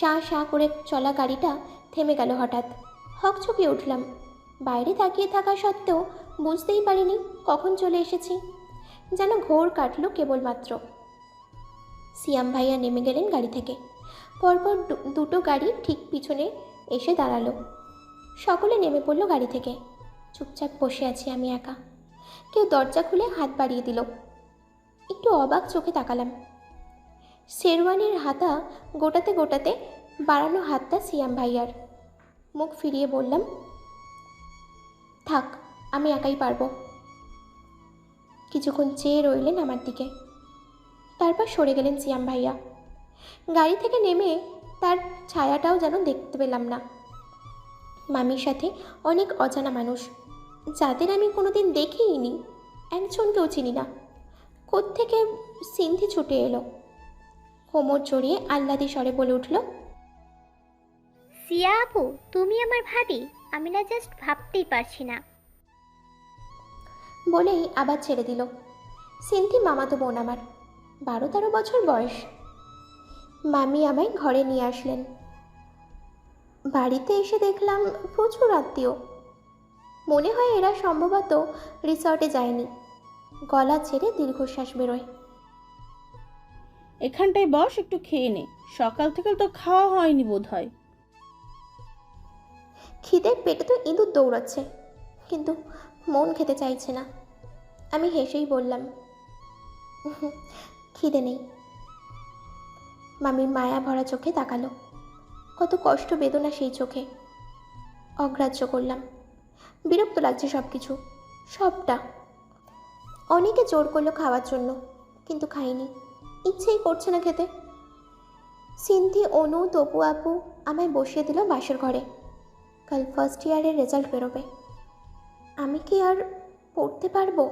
শাঁ শাঁ করে চলা গাড়িটা থেমে গেল হঠাৎ। হকচকিয়ে উঠলাম। বাইরে তাকিয়ে থাকা সত্ত্বেও বুঝতেই পারিনি কখন চলে এসেছি। যেন ঘোর কাটলো কেবলমাত্র। সিয়াম ভাইয়া নেমে গেলেন গাড়ি থেকে। পরপর দুটো গাড়ি ঠিক পিছনে এসে দাঁড়াল। সকলে নেমে পড়ল গাড়ি থেকে। চুপচাপ বসে আছি আমি একা। কেউ দরজা খুলে হাত বাড়িয়ে দিল। একটু অবাক চোখে তাকালাম। শেরওয়ানির হাতা গোটাতে গোটাতে বাড়ানো হাতটা সিয়াম ভাইয়ার। মুখ ফিরিয়ে বললাম, থাক, আমি একাই পারব। কিছুক্ষণ চেয়ে রইলেন আমার দিকে। তারপর সরে গেলেন সিয়াম ভাইয়া। গাড়ি থেকে নেমে তার ছায়াটাও যেন দেখতে পেলাম না। মামির সাথে অনেক অজানা মানুষ, যাদের আমি কোনোদিন দেখিইনি একজনকেও চিনি না। কোত্থেকে সিন্ধি ছুটে এলো। কোমর জড়িয়ে আহ্লাদি স্বরে বলে উঠল সিয়া আপু তুমি আমার ভাবি। আমি না জাস্ট ভাবতেই পারছি না। বলেই আবার ছেড়ে দিল। সিন্ধি মামাতো বোন আমার বারো তেরো বছর বয়স। মামি আমায় ঘরে নিয়ে আসলেন। বাড়িতে এসে দেখলাম প্রচুর আত্মীয়। মনে হয় এরা সম্ভবত রিসর্টে যায়নি। গলা ছেড়ে দীর্ঘশ্বাস বেরোয়। এখানটায় বস, একটু খেয়ে নে। সকাল থেকে তো খাওয়া হয়নি বোধ হয় খিদের পেটে তো ইঁদুর দৌড়াচ্ছে। কিন্তু মন খেতে চাইছে না। আমি হেসেই বললাম খিদে নেই। মামির মায়া ভরা চোখে তাকালো। কত কষ্ট, বেদনা সেই চোখে। অগ্রাহ্য করলাম, বিরক্ত লাগছে সব কিছু সবটা। অনেকে জোর করল খাওয়ার জন্য, কিন্তু খাইনি। ইচ্ছেই করছে না খেতে। সিন্ধি, অনু তপু আপু আমায় বসিয়ে দিল বাসর ঘরে। কাল ফার্স্ট ইয়ারের রেজাল্ট বেরোবে। আমি কি আর পড়তে পারব?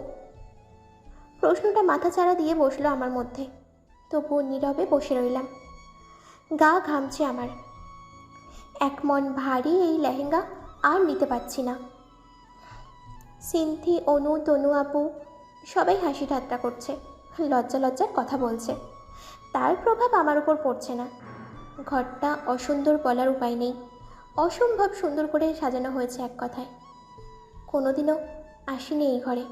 প্রশ্নটা মাথাচাড়া দিয়ে বসল আমার মধ্যে। তবু নীরবে বসে রইলাম। গা ঘামছে আমার। এক মন ভারী এই লেহেঙ্গা আর নিতে পারছি না। সিন্থি অনু, তনু আপু সবাই হাসি ঠাট্টা করছে। লজ্জা লজ্জার কথা বলছে। তার প্রভাব আমার উপর পড়ছে না। ঘরটা অসুন্দর বলার উপায় নেই। অসম্ভব সুন্দর করে সাজানো হয়েছে এক কথায়। কোনোদিনও আসিনি এই ঘরে।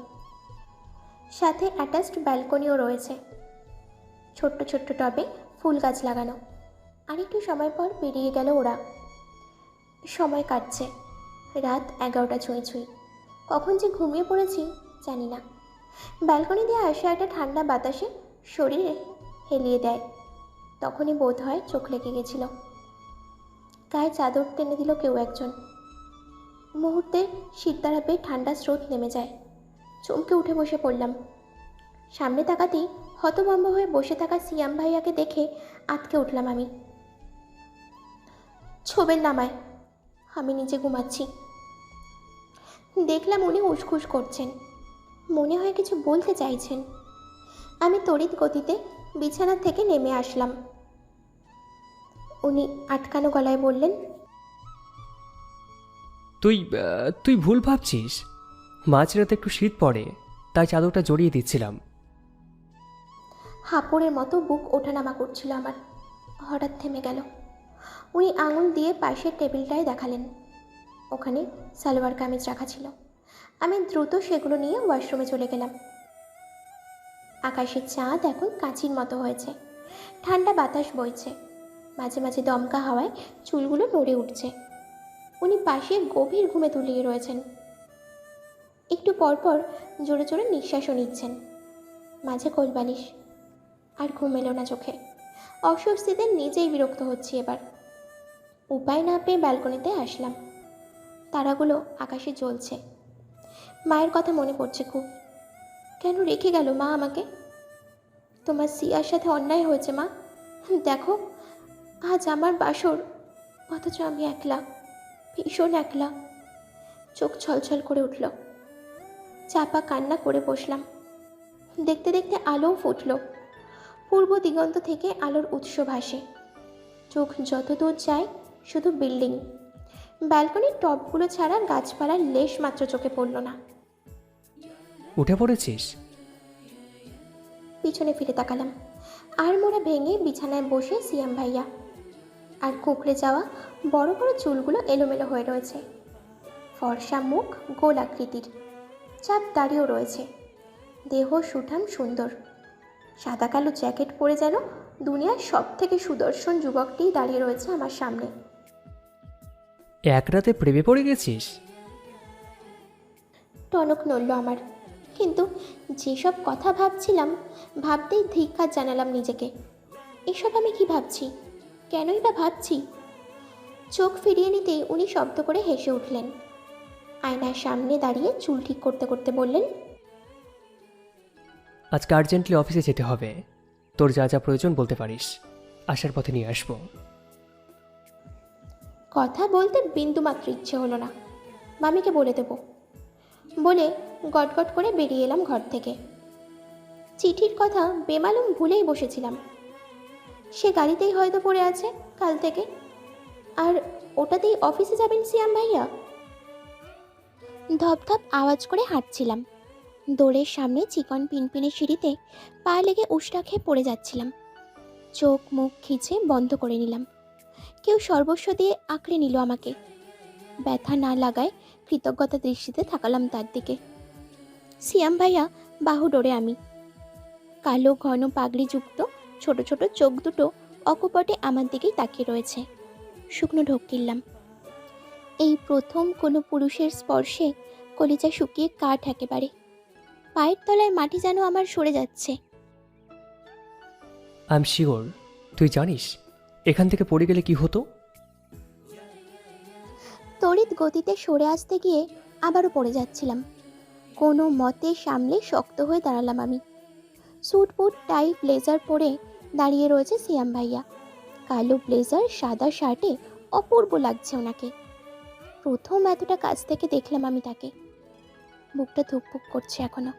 সাথে অ্যাটাচড ব্যালকনিও রয়েছে। ছোট্ট ছোট্ট টবে ফুল গাছ লাগানো। আর একটু সময় পর বেরিয়ে গেল ওরা। সময় কাটছে। রাত এগারোটা ছুঁই ছুঁই। কখন যে ঘুমিয়ে পড়েছি জানি না। ব্যালকনি দিয়ে আসা একটা ঠান্ডা বাতাসে শরীরে হেলিয়ে দেয়। তখনই বোধ হয় চোখ লেগে গেছিল। গায়ে চাদর টেনে দিল কেউ একজন। মুহূর্তে শীততারা পেয়ে ঠান্ডা স্রোত নেমে যায়। চমকে উঠে বসে পড়লাম। সামনে তাকাতেই হতভম্ব হয়ে বসে থাকা সিয়াম ভাইয়াকে দেখে আটকে উঠলাম আমি। ছোবেন নামায় আমি নিজে ঘুমাচ্ছি। দেখলাম উনি উসখুস করছেন। মনে হয় কিছু বলতে চাইছেন। আমি তড়িৎ গতিতে বিছানা থেকে নেমে আসলাম। উনি আটকানো গলায় বললেন তুই তুই ভুল ভাবছিস। মাঝরাতে একটু শীত পড়ে তাই চাদরটা জড়িয়ে দিচ্ছিলাম। হাঁপড়ের মতো বুক ওঠানামা করছিল আমার। হঠাৎ থেমে গেল। উনি আঙুল দিয়ে পাশের টেবিলটায় দেখালেন। ওখানে সালোয়ার কামিজ রাখা ছিল। আমি দ্রুত সেগুলো নিয়ে ওয়াশরুমে চলে গেলাম। আকাশের চাঁদ এখন কাঁচির মতো হয়েছে। ঠান্ডা বাতাস বইছে। মাঝে মাঝে দমকা হাওয়ায় চুলগুলো নড়ে উঠছে। উনি পাশে গভীর ঘুমে তুলিয়ে রয়েছেন। একটু পরপর জোরে জোরে নিঃশ্বাসও নিচ্ছেন। মাঝে কোলবালিশ। আর ঘুম এলো না চোখে। অস্বস্তিতে নিজেই বিরক্ত হচ্ছি এবার। উপায় না পেয়ে ব্যালকনিতে আসলাম। তারাগুলো আকাশে জ্বলছে। মায়ের কথা মনে পড়ছে খুব। কেন রেখে গেল মা আমাকে? তোমার সিয়ার সাথে অন্যায় হয়েছে মা। দেখো, আজ আমার বাসর, অথচ আমি একলা, ভীষণ একলা। চোখ ছলছল করে উঠল। চাপা কান্না করে বসলাম। দেখতে দেখতে আলোও ফুটল। পূর্ব দিগন্ত থেকে আলোর উৎস ভাসে। চোখ যত দূর যায়, শুধু বিল্ডিং। ব্যালকনির টপগুলো ছাড়া গাছপালার লেশ মাত্র চোখে পড়ল না। উঠে পড়েছিস? পিছনে ফিরে তাকালাম। আর মোড়া ভেঙে বিছানায় বসে সিয়াম ভাইয়া। আর কুকড়ে যাওয়া বড় বড় চুলগুলো এলোমেলো হয়ে রয়েছে। ফর্সা মুখ গোল আকৃতির। চাপ দাঁড়িয়েও রয়েছে। দেহ সুঠাম সুন্দর। সাদা কালো জ্যাকেট পরে যেন দুনিয়ার সব থেকে সুদর্শন যুবকটি দাঁড়িয়ে রয়েছে আমার সামনে। এক রাতে প্রেমে পড়ে গেছিস? টনক নড়ল আমার। কিন্তু যেসব কথা ভাবছিলাম ভাবতেই ধিক্কার জানালাম নিজেকে। এসব আমি কি ভাবছি? কেনই বা ভাবছি? চোখ ফিরিয়ে নিতেই উনি শব্দ করে হেসে উঠলেন। আয়নার সামনে দাঁড়িয়ে চুল ঠিক করতে করতে বললেন আজকে আর্জেন্টলি অফিসে যেতে হবে। তোর যা যা প্রয়োজন বলতে পারিস। আসার পথে নিয়ে আসব। কথা বলতে বিন্দুমাত্র ইচ্ছে হলো না। মামিকে বলে দেব। বলে গটগট করে বেরিয়ে এলাম ঘর থেকে। চিঠির কথা বেমালুম ভুলেই বসেছিলাম। সে গাড়িতেই হয়তো পড়ে আছে কাল থেকে। আর ওটাতেই অফিসে যাবেন সিয়াম ভাইয়া? ধপধপ আওয়াজ করে হাঁটছিলাম। দৌড়ের সামনে চিকন পিনপিনের সিঁড়িতে পা লেগে উষ্টা খেয়ে পড়ে যাচ্ছিলাম। চোখ মুখ খিচে বন্ধ করে নিলাম। কেউ সর্বস্ব দিয়ে আঁকড়ে নিল আমাকে। ব্যথা না লাগায় কৃতজ্ঞতা দৃষ্টিতে থাকালাম তার দিকে। সিয়াম ভাইয়া, বাহু ডোরে আমি। কালো, ঘন, পাগড়িযুক্ত, ছোট ছোট চোখ দুটো অকপটে আমার দিকেই তাকিয়ে রয়েছে। শুকনো ঢোক কিনলাম। এই প্রথম কোনো পুরুষের স্পর্শে কলিজা শুকিয়ে কাঠ একেবারে। পায়ের তলায় মাটি যেন আমার সরে যাচ্ছে। আই এম শিওর তুই জানিস এখান থেকে পড়ে গেলে কি হতো? তড়িৎ গতিতে সরে আসতে গিয়ে আবারও পড়ে যাচ্ছিলাম। কোনো মতে সামলে শক্ত হয়ে দাঁড়ালাম আমি। স্যুট বুট টাই, ব্লেজার পরে দাঁড়িয়ে রয়েছে সিয়াম ভাইয়া। কালো ব্লেজার, সাদা শার্টে অপূর্ব লাগছে ওনাকে। প্রথম এতটা কাছ থেকে দেখলাম আমি তাকে। বুকটা ধুকপুক করছে এখনও।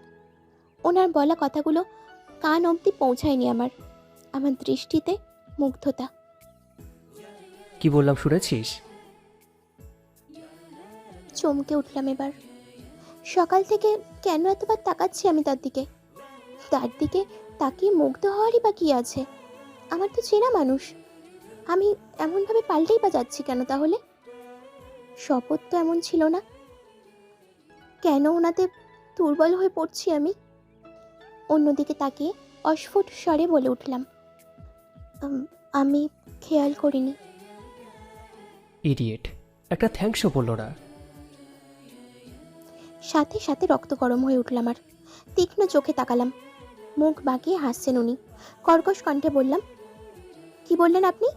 ওনার বলা কথাগুলো কান অবধি পৌঁছায়নি আমার। আমার দৃষ্টিতে মুগ্ধতা। কি বললাম শুনেছিস? চমকে উঠলাম এবার। সকাল থেকে কেন এতবার তাকাচ্ছি আমি তার দিকে? তার দিকে তাকিয়ে মুগ্ধ হওয়ারই বা কি আছে? আমার তো চেনা মানুষ। আমি এমনভাবে পাল্টেই বা যাচ্ছি কেন তাহলে? শপথ তো এমন ছিল না। কেন ওনাতে দুর্বল হয়ে পড়ছি আমি? অন্যদিকে তাকিয়ে অস্ফুট স্বরে বলে উঠলাম আমি খেয়াল করিনি। ইডিয়েট। একটা থ্যাঙ্কসও বলল না। সাথে সাথে রক্ত গরম হয়ে উঠল আমার। তীক্ষ্ণ চোখে তাকালাম। মুখ বাঁকিয়ে হাসছেন উনি। কর্কশ কণ্ঠে বললাম কি বললেন আপনি?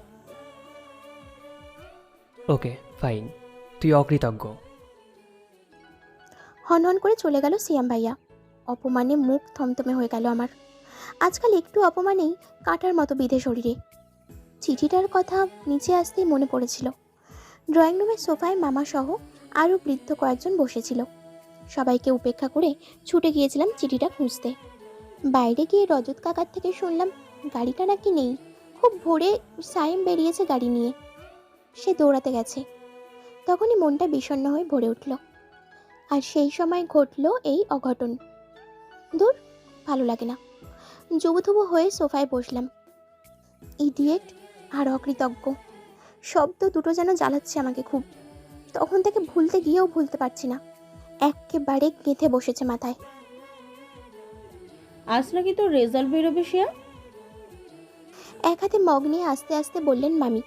ওকে ফাইন তুই অকৃতজ্ঞ। হনহন করে চলে গেল সিয়াম ভাইয়া। অপমানে মুখ থমথমে হয়ে গেল আমার। আজকাল একটু অপমানেই কাঁটার মতো বিধে শরীরে। চিঠিটার কথা নিচে আসতেই মনে পড়েছিল। ড্রয়িং রুমের সোফায় মামা সহ আরও বৃদ্ধ কয়েকজন বসেছিল। সবাইকে উপেক্ষা করে ছুটে গিয়েছিলাম চিঠিটা খুঁজতে। বাইরে গিয়ে রজত কাকার থেকে শুনলাম, গাড়িটা নাকি নেই? খুব ভোরে সাইম বেরিয়েছে গাড়ি নিয়ে। সে দৌড়াতে গেছে। তখনই মনটা বিষণ্ণ হয়ে ভরে উঠল। আর সেই সময় ঘটল এই অঘটন। দূর, ভালো লাগে না। জুবুথুবু হয়ে সোফায় বসলাম। ইডিয়েট আর অকৃতজ্ঞ। শব্দ দুটো যেন জ্বালাচ্ছে আমাকে খুব। তখন থেকে ভুলতে গিয়েও ভুলতে পারছি না। একেবারে গেঁথে বসেছে মাথায়। আজ নাকি তোর রেজাল্ট বেরোবে শিয়া? এক হাতে মগ নিয়ে আস্তে আস্তে বললেন মামি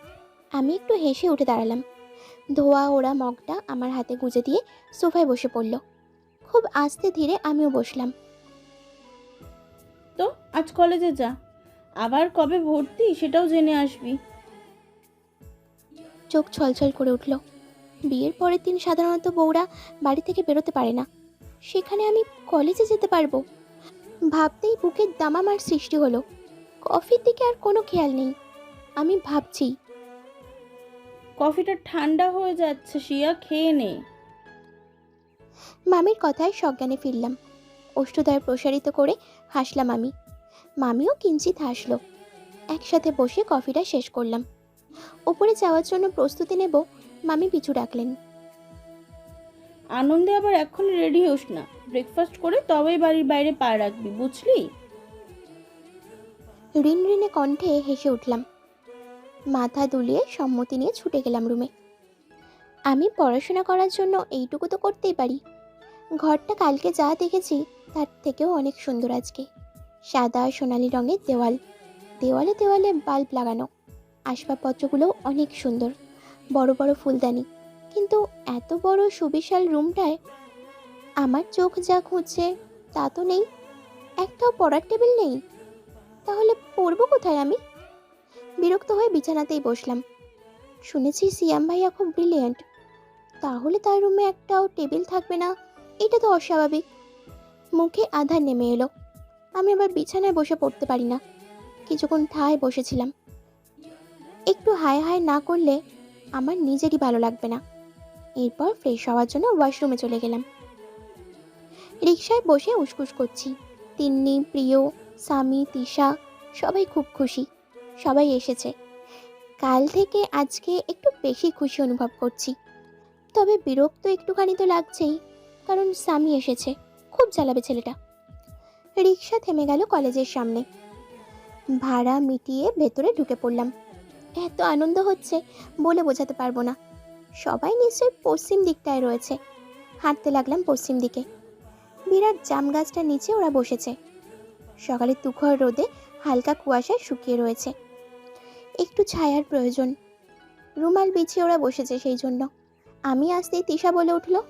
আমি একটু হেসে উঠে দাঁড়ালাম। ধোয়া ওড়া মগটা আমার হাতে গুঁজে দিয়ে সোফায় বসে পড়ল। খুব আস্তে ধীরে আমিও বসলাম। তো আজ কলেজে যা। আবার কবে ভর্তি সেটাও জেনে আসবি। চোখ ছলছল করে উঠল। বিয়ের পরের দিন সাধারণত বউরা বাড়ি থেকে বেরোতে পারে না। সেখানে আমি কলেজে যেতে পারব। ভাবতেই বুকের দামামার সৃষ্টি হলো। কফির দিকে আর কোনো খেয়াল নেই। আমি ভাবছি কফিটা ঠান্ডা হয়ে যাচ্ছে শিয়া খেয়ে নে। মামির কথায় সজ্ঞানে ফিরলাম। অষ্টদয় প্রসারিত করে হাসলাম আমি। মামিও কিঞ্চিত হাসলো। একসাথে বসে কফিটা শেষ করলাম। ওপরে যাওয়ার জন্য প্রস্তুতি নেব মামি পিছু ডাকলেন। আনন্দে আবার এখন রেডি হোস না। ব্রেকফাস্ট করে তবেই বাড়ির বাইরে পা রাখবি বুঝলি? ঋণ ঋণে কণ্ঠে হেসে উঠলাম। মাথা দুলিয়ে সম্মতি নিয়ে ছুটে গেলাম রুমে। আমি পড়াশোনা করার জন্য এইটুকু তো করতেই পারি। ঘরটা কালকে যা দেখেছি তার থেকেও অনেক সুন্দর আজকে। সাদা সোনালি রঙের দেওয়াল। দেওয়ালে দেওয়ালে বাল্ব লাগানো। আসবাবপত্রগুলোও অনেক সুন্দর, বড় বড় ফুলদানি। কিন্তু এত বড় সুবিশাল রুমটায় আমার চোখ যা খুঁজছে তা তো নেই, একটাও পড়ার টেবিল নেই। তাহলে পড়ব কোথায় আমি? বিরক্ত হয়ে বিছানাতেই বসলাম। শুনেছি সিয়াম ভাইয়া খুব ব্রিলিয়েন্ট তাহলে তার রুমে একটাও টেবিল থাকবে না, এটা তো অস্বাভাবিক। মুখে আধার নেমে এলো। আমি আবার বিছানায় বসে পড়তে পারি না। কিছুক্ষণ ঠায় বসেছিলাম। একটু হায় হায় না করলে আমার নিজেরই ভালো লাগবে না। এরপর ফ্রেশ হওয়ার জন্য ওয়াশরুমে চলে গেলাম। রিক্সায় বসে উসকুস করছি। তিন্নি, প্রিয়, স্বামী, তিশা সবাই খুব খুশি। সবাই এসেছে। কাল থেকে আজকে একটু বেশি খুশি অনুভব করছি। তবে বিরক্ত একটুখানি তো লাগছেই, কারণ স্বামী এসেছে। খুব জ্বালাবে ছেলেটা। রিক্সা থেমে গেল কলেজের সামনে। ভাড়া মিটিয়ে ভেতরে ঢুকে পড়লাম। এত আনন্দ হচ্ছে বলে বোঝাতে পারব না। সবাই নিশ্চয়ই পশ্চিম দিকটায় রয়েছে। হাঁটতে লাগলাম পশ্চিম দিকে। বিরাট জাম গাছটার নিচে ওরা বসেছে। সকালে তুখর রোদে হালকা কুয়াশায় শুকিয়ে রয়েছে। একটু ছায়ার প্রয়োজন। রুমাল বিছিয়ে ওরা বসেছে সেই জন্য। আমি আসতেই তিশা বলে উঠল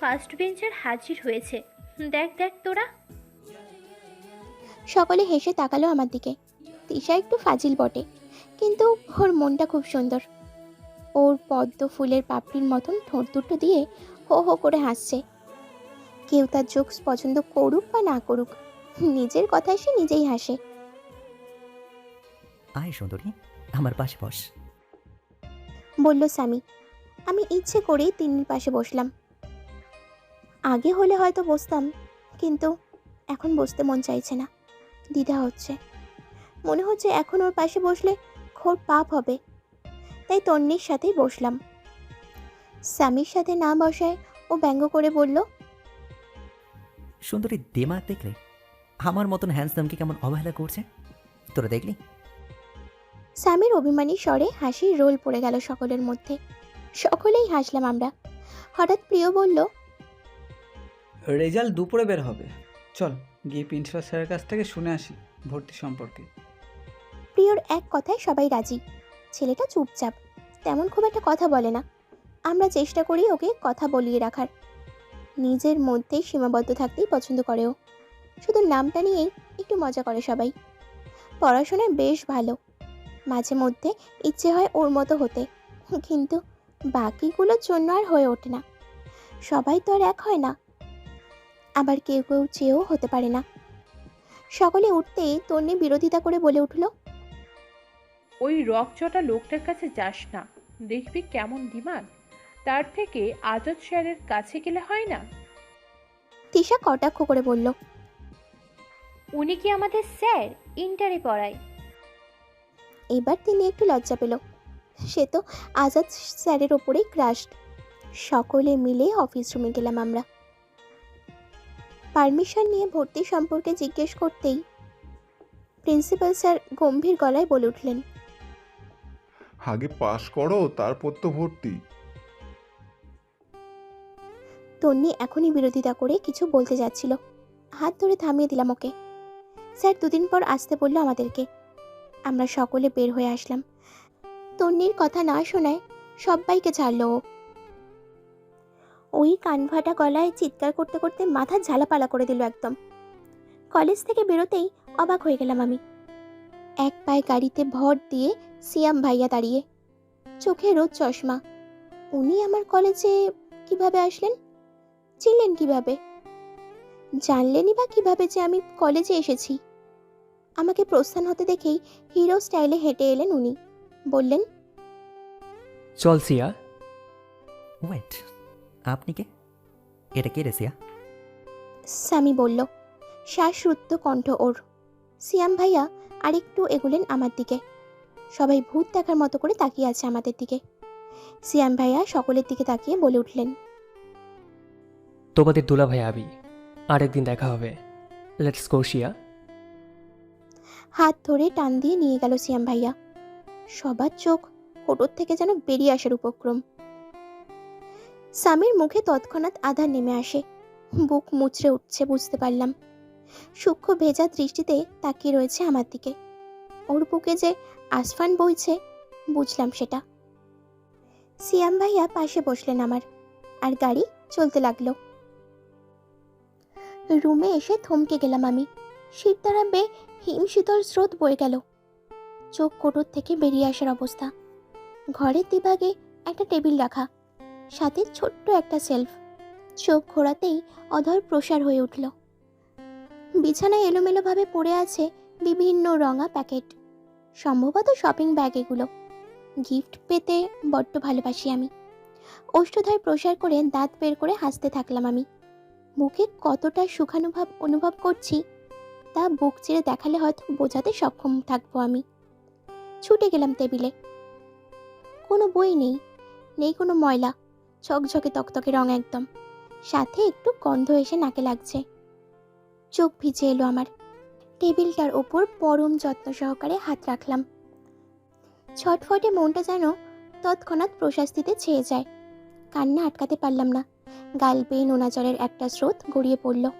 ফার্স্ট বেঞ্চার হাজির হয়েছে। দেখ দেখ তোরা। সকলে হেসে তাকালো আমার দিকে। তিশা একটু ফাজিল বটে। কিন্তু ওর মনটা খুব সুন্দর। ওর পদ্ম ফুলের পাপড়ির মতন ঠোঁট দুটো দিয়ে হো হো করে হাসছে। কেউ তার জোকস পছন্দ করুক বা না করুক নিজের কথায় সে নিজেই হাসে। আয় সুন্দরী আমার পাশে বস। বলল স্বামী আমি ইচ্ছে করেই তিন্নির পাশে বসলাম। আগে হলে হয়তো বসতাম কিন্তু এখন বসতে মন চাইছে না। দ্বিধা হচ্ছে। মনে হচ্ছে এখন ওর পাশে বসলে ঘোর পাপ হবে। তাই তন্নির সাথেই বসলাম। স্বামীর সাথে না বসায় ও ব্যঙ্গ করে বলল সুন্দরী দেমাগ দেখলে আমার মতন হ্যান্ডসামকে কেমন অবহেলা করছে? তোরা দেখলি? স্বামীর অভিমানী স্বরে হাসির রোল পড়ে গেল সকলের মধ্যে। সকলেই হাসলাম আমরা। হঠাৎ প্রিয় বলল রেজাল্ট দুপুরে বের হবে। চল গিয়ে প্রিন্সিপাল স্যারের কাছ থেকে শুনে আসি ভর্তি সম্পর্কে। প্রিয়র এক কথায় সবাই রাজি। ছেলেটা চুপচাপ, তেমন খুব একটা কথা বলে না। আমরা চেষ্টা করি ওকে কথা বলিয়ে রাখার। নিজের মধ্যেই সীমাবদ্ধ থাকতেই পছন্দ করে ও। শুধু নামটা নিয়েই একটু মজা করে সবাই। পড়াশোনায় বেশ ভালো। মাঝে মধ্যে ইচ্ছে হয় ওর মতো হতে। কিন্তু বাকিগুলোর জন্য আর হয়ে ওঠে না। সবাই তো আর এক হয় না। আবার কেউ কেউ চেয়েও হতে পারে না। সকলে উঠতেই তন্নি বিরোধিতা করে বলে উঠল ওই রকচটা লোকটার কাছে যাস না। দেখবি কেমন ডিমান্ড। তার থেকে আজাদ স্যারের কাছে গেলে হয় না? তিশা কটাক্ষ করে বলল উনি কি আমাদের স্যার? ইন্টারে পড়ায়। এবার তিনি একটু লজ্জা পেল। সে তো আজাদ স্যারের ওপরেই ক্রাশড সকলে মিলে অফিস রুমে গেলাম আমরা। পারমিশন নিয়ে ভর্তি সম্পর্কে জিজ্ঞেস করতেই প্রিন্সিপাল স্যার গম্ভীর গলায় বলে উঠলেন আগে পাস করো, তারপর তো ভর্তি। তন্নি এখনই বিরোধিতা করে কিছু বলতে যাচ্ছিল। হাত ধরে থামিয়ে দিলাম ওকে। স্যার, দুদিন পর আসতে বলল আমাদেরকে। আমরা সকলে বের হয়ে আসলাম। তন্নির কথা না শোনায় সবাইকে ছাড়লো ও। ওই কানভাটা গলায় চিৎকার করতে করতে মাথা ঝালাপালা করে দিল একদম। কলেজ থেকে বেরোতেই অবাক হয়ে গেলাম আমি। এক পায়ে গাড়িতে ভর দিয়ে সিয়াম ভাইয়া দাঁড়িয়ে। চোখে রোদ চশমা। উনি আমার কলেজে কীভাবে আসলেন? চিনলেন কীভাবে? জানলেনই বা কীভাবে যে আমি কলেজে এসেছি? আমাকে প্রস্থান হতে দেখেই হিরো স্টাইলে হেঁটে এলেন উনি। বললেন চল সিয়া। ওয়েট আপনি কে? এটা কে রে সিয়া? স্বামী বলল শ্বাসরুদ্ধ কণ্ঠ ওর। সিয়াম ভাইয়া আরেকটু এগুলেন আমার দিকে। সবাই ভূত দেখার মতো করে তাকিয়ে আছে আমাদের দিকে। সিয়াম ভাইয়া সকলের দিকে তাকিয়ে বলে উঠলেন তোমাদের দুলাভাই আবি আরেকদিন দেখা হবে। লেটস গো শিয়া। হাত ধরে টান দিয়ে নিয়ে গেল সিয়াম ভাইয়া। সবার চোখ কোটর থেকে যেন বেরিয়ে আসার উপক্রম। স্বামীর মুখে তৎক্ষণাৎ আধার নেমে আসে। বুক মুচড়ে উঠছে বুঝতে পারলাম। সূক্ষ্ম ভেজা দৃষ্টিতে তাকিয়ে রয়েছে আমার দিকে। ওর বুকে যে আসফান বইছে, বুঝলাম সেটা। সিয়াম ভাইয়া পাশে বসলেন আমার, আর গাড়ি চলতে লাগল। রুমে এসে থমকে গেলাম আমি। শীত দ্বারা বে হিম শীতল স্রোত বয়ে গেল। চোখ কোটর থেকে বেরিয়ে আসার অবস্থা। ঘরের দিভাগে একটা টেবিল রাখা, সাথে ছোট্ট একটা সেলফ। চোখ ঘোরাতেই অধর প্রসার হয়ে উঠল। বিছানায় এলোমেলোভাবে পড়ে আছে বিভিন্ন রঙা প্যাকেট। সম্ভবত শপিং ব্যাগ এগুলো গিফট পেতে বড্ড ভালোবাসি আমি। ওষ্ঠধয় প্রসার করে দাঁত বের করে হাসতে থাকলাম আমি। মুখে কতটা সুখানুভব অনুভব করছি, তা বুক চিরে দেখালে হয়তো বোঝাতে সক্ষম থাকব আমি। ছুটে গেলাম টেবিলে। কোনো বই নেই নেই কোনো ময়লা, ঝকঝকে তকতকে রং একদম। সাথে একটু গন্ধ এসে নাকে লাগছে। চোখ ভিজে এলো আমার। টেবিলটার ওপর পরম যত্ন সহকারে হাত রাখলাম। ছটফটে মনটা যেন তৎক্ষণাৎ প্রশাস্তিতে ছেয়ে যায়। কান্না আটকাতে পারলাম না। গাল বেয়ে নোনা জলের একটা স্রোত গড়িয়ে পড়ল।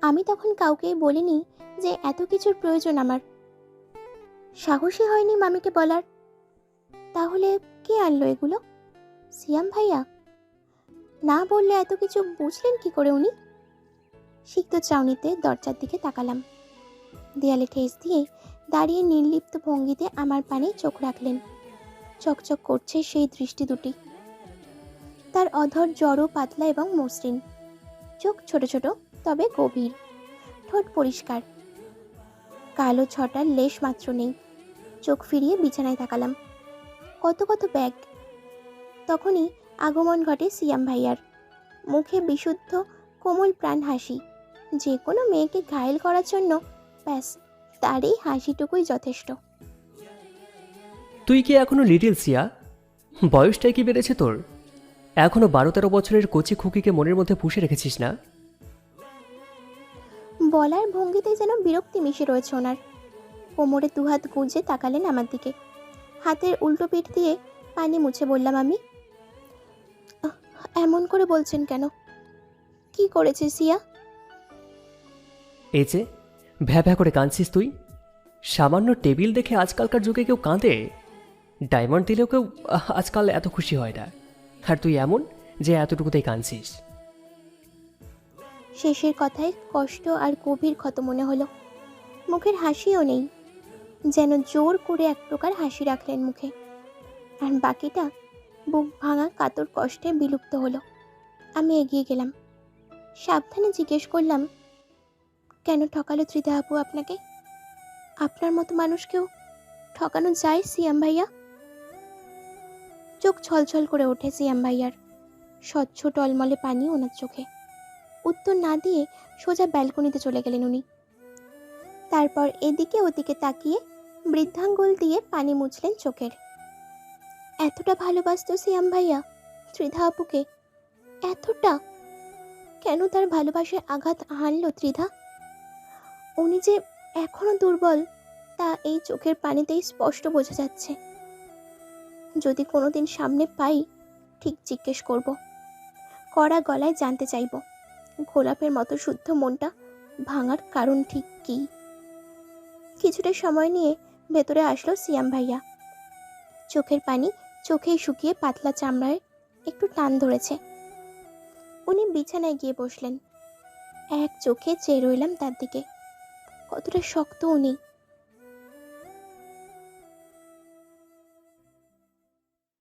আমি তখন কাউকে বলিনি যে এত কিছুর প্রয়োজন আমার। সাহসী হয়নি মামিকে বলার। তাহলে কে আনলো এগুলো? সিয়াম ভাইয়া? না বললে এত কিছু বুঝলেন কি করে উনি? সিক্ত চাউনিতে দরজার দিকে তাকালাম। দেয়ালে ঠেস দিয়ে দাঁড়িয়ে নির্লিপ্ত ভঙ্গিতে আমার পানে চোখ রাখলেন। চকচক করছে সেই দৃষ্টি দুটি। তার অধর জড়ো, পাতলা এবং মসৃণ। চোখ ছোট ছোট, তবে গভীর। ঠোঁট পরিষ্কার। কালো ছটার লেশ মাত্র নেই। চোখ ফিরিয়ে বিছানায় তাকালাম। কত কত ব্যাগ। তখনই আগমন ঘটে সিয়াম ভাইয়ার। মুখে বিশুদ্ধ, কোমল প্রাণ হাসি যে কোনো মেয়েকে ঘায়েল করার জন্য ব্যাস তার এই হাসিটুকুই যথেষ্ট। তুই কি এখনও লিটিল সিয়া? বয়সটাই কি বেড়েছে তোর? এখনও বারো তেরো বছরের কচি খুকিকে মনের মধ্যে পুষে রেখেছিস না? বলার ভঙ্গিতে যেন বিরক্তি মিশে রয়েছে ওনার। কোমরে দুহাত গুঁজে তাকালেন আমার দিকে। হাতের উল্টো পিঠ দিয়ে পানি মুছে বললাম আমি? এমন করে বলছেন কেন? কি করেছে সিয়া? এই যে, ভ্যা ভ্যা করে কাঁদছিস তুই? সামান্য টেবিল দেখে আজকালকার যুগে কেউ কাঁদে? ডায়মন্ড দিলেও কেউ আজকাল এত খুশি হয় না। আর তুই এমন যে এতটুকুতেই কাঁদছিস। শেষের কথায় কষ্ট আর গভীর ক্ষত মনে হলো। মুখের হাসিও নেই। যেন জোর করে এক প্রকার হাসি রাখলেন মুখে। আর বাকিটা বুক ভাঙা কাতর কষ্টে বিলুপ্ত হলো। আমি এগিয়ে গেলাম। সাবধানে জিজ্ঞেস করলাম কেন ঠকালো ত্রিধা আপু আপনাকে? আপনার মতো মানুষকেও ঠকানো যায়, সিয়াম ভাইয়া? চোখ ছলছল করে ওঠে সিয়াম ভাইয়ার স্বচ্ছ টলমলে পানি ওনার চোখে। উত্তর না দিয়ে সোজা ব্যালকনিতে চলে গেলেন উনি। তারপর এদিকে ওদিকে তাকিয়ে বৃদ্ধাঙ্গুল দিয়ে পানি মুছলেন চোখের। এতটা ভালোবাসতো সিয়াম ভাইয়া ত্রিধা আপুকে? এতটা? কেন তার ভালোবাসায় আঘাত হানল ত্রিধা? উনি যে এখনও দুর্বল, তা এই চোখের পানিতেই স্পষ্ট বোঝা যাচ্ছে। যদি কোনোদিন সামনে পাই, ঠিক জিজ্ঞেস করব। কড়া গলায় জানতে চাইব, গোলাপের মতো শুদ্ধ মনটা ভাঙার কারণ ঠিক কী? কিছুটা সময় নিয়ে ভেতরে আসলো সিয়াম ভাইয়া। চোখের পানি চোখেই শুকিয়ে পাতলা চামড়ায় একটু টান ধরেছে। উনি বিছানায় গিয়ে বসলেন। এক চোখে চেয়ে রইলাম তার দিকে। কতটা শক্ত উনি